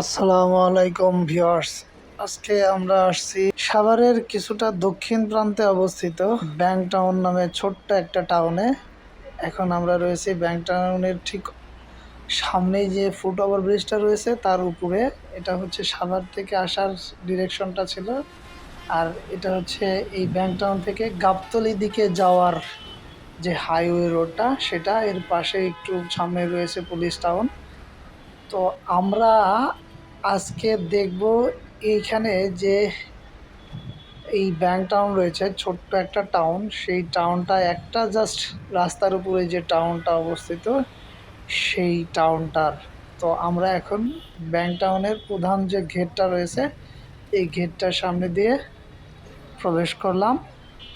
আসসালামু আলাইকুম ভিউয়ার্স। আজকে আমরা আসছি সাভারের কিছুটা দক্ষিণ প্রান্তে অবস্থিত ব্যাংক টাউন নামে ছোট্ট একটা টাউনে। এখন আমরা রয়েছি ব্যাংক টাউনের ঠিক সামনেই যে ফুট ওভার ব্রিজটা রয়েছে, তার উপরে। এটা হচ্ছে সাভার থেকে আসার ডিরেকশনটা ছিল। আর এটা হচ্ছে এই ব্যাংক টাউন থেকে গাবতলি দিকে যাওয়ার যে হাইওয়ে রোডটা, সেটা এর পাশে একটু সামনে রয়েছে পুলিশ টাউন। তো আমরা আজকে দেখব এইখানে যে এই ব্যাংক টাউন রয়েছে, ছোট্ট একটা টাউন সেই টাউনটা একটা জাস্ট রাস্তার উপরে যে টাউনটা অবস্থিত, সেই টাউনটার তো আমরা এখন ব্যাংক টাউনের প্রধান যে গেটটা রয়েছে, এই গেটটার সামনে দিয়ে প্রবেশ করলাম।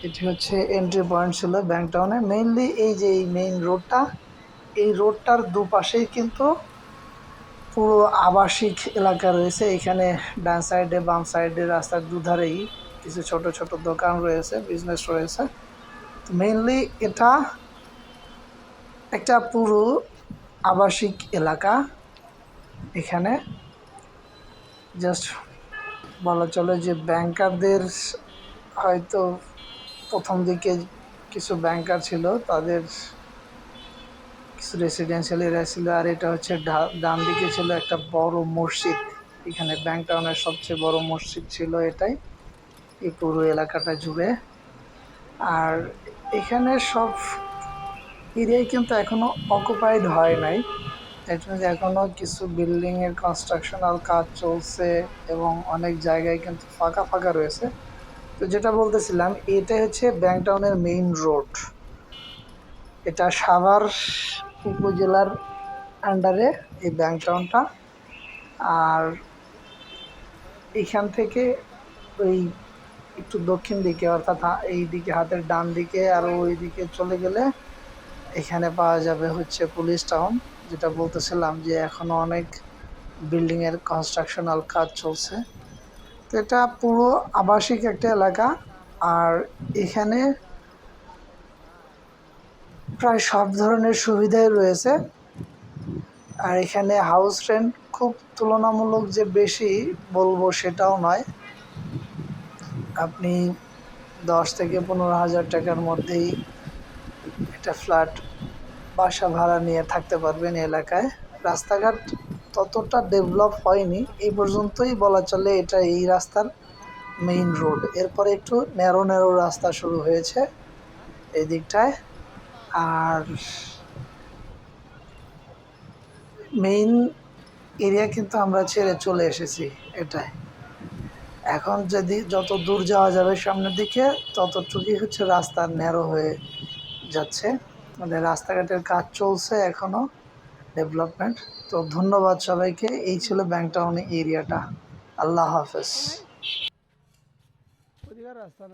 এটি হচ্ছে এন্ট্রি পয়েন্ট ছিল ব্যাংক টাউনে মেইনলি এই যে এই মেইন রোডটা এই রোডটার দুপাশেই কিন্তু পুরো আবাসিক এলাকা রয়েছে। এখানে ডান সাইডে বাম সাইডে রাস্তার দুধারেই কিছু ছোট ছোট দোকান রয়েছে বিজনেস রয়েছে। মেইনলি এটা একটা পুরো আবাসিক এলাকা। এখানে জাস্ট বলা চলে যে ব্যাংকারদের হয়তো প্রথম দিকে কিছু ব্যাংকার ছিল, তাদের রেসিডেন্সিয়াল এরিয়া ছিল আর এটা হচ্ছে ডান দিকে ছিল একটা বড় মসজিদ। এখানে ব্যাংক টাউনের সবচেয়ে বড় মসজিদ ছিল এটাই, এই পুরো এলাকাটা জুড়ে। আর এখানে সব এরিয়াই কিন্তু এখনও অকুপাইড হয় নাই। এটা যে এখনও কিছু বিল্ডিং এর কনস্ট্রাকশনাল কাজ চলছে এবং অনেক জায়গায় কিন্তু ফাঁকা ফাঁকা রয়েছে। তো যেটা বলতেছিলাম এটা হচ্ছে ব্যাংক টাউনের মেইন রোড এটা সাভার উপজেলার আন্ডারে এই ব্যাংক টাউনটা আর এখান থেকে ওই একটু দক্ষিণ দিকে অর্থাৎ এই দিকে হাতের ডান দিকে আর ওই দিকে চলে গেলে এখানে পাওয়া যাবে হচ্ছে পুলিশ টাউন যেটা বলতেছিলাম যে এখনও অনেক বিল্ডিংয়ের কনস্ট্রাকশনাল কাজ চলছে। তো এটা পুরো আবাসিক একটা এলাকা। আর এখানে প্রায় সব ধরনের সুবিধাই রয়েছে। আর এখানে হাউস রেন্ট খুব তুলনামূলক যে বেশি বলব সেটাও নয়। আপনি দশ থেকে পনেরো হাজার টাকার মধ্যেই একটা ফ্ল্যাট বাসা ভাড়া নিয়ে থাকতে পারবেন এলাকায়। রাস্তাঘাট ততটা ডেভেলপ হয়নি, এই পর্যন্তই বলা চলে এটা এই রাস্তার মেইন রোড এরপরে একটু ন্যারো ন্যারো রাস্তা শুরু হয়েছে এই দিকটায়। আর মেইন এরিয়া কিন্তু আমরা ছেড়ে চলে এসেছি, এটাই। এখন যদি যত দূর যাওয়া যাবে সামনের দিকে, ততটুকুই হচ্ছে রাস্তা ন্যারো হয়ে যাচ্ছে। মানে রাস্তাঘাটের কাজ চলছে এখনও ডেভেলপমেন্ট তো ধন্যবাদ সবাইকে, এই ছিল ব্যাংটাউন এরিয়াটা আল্লাহ হাফেজ। রাস্তা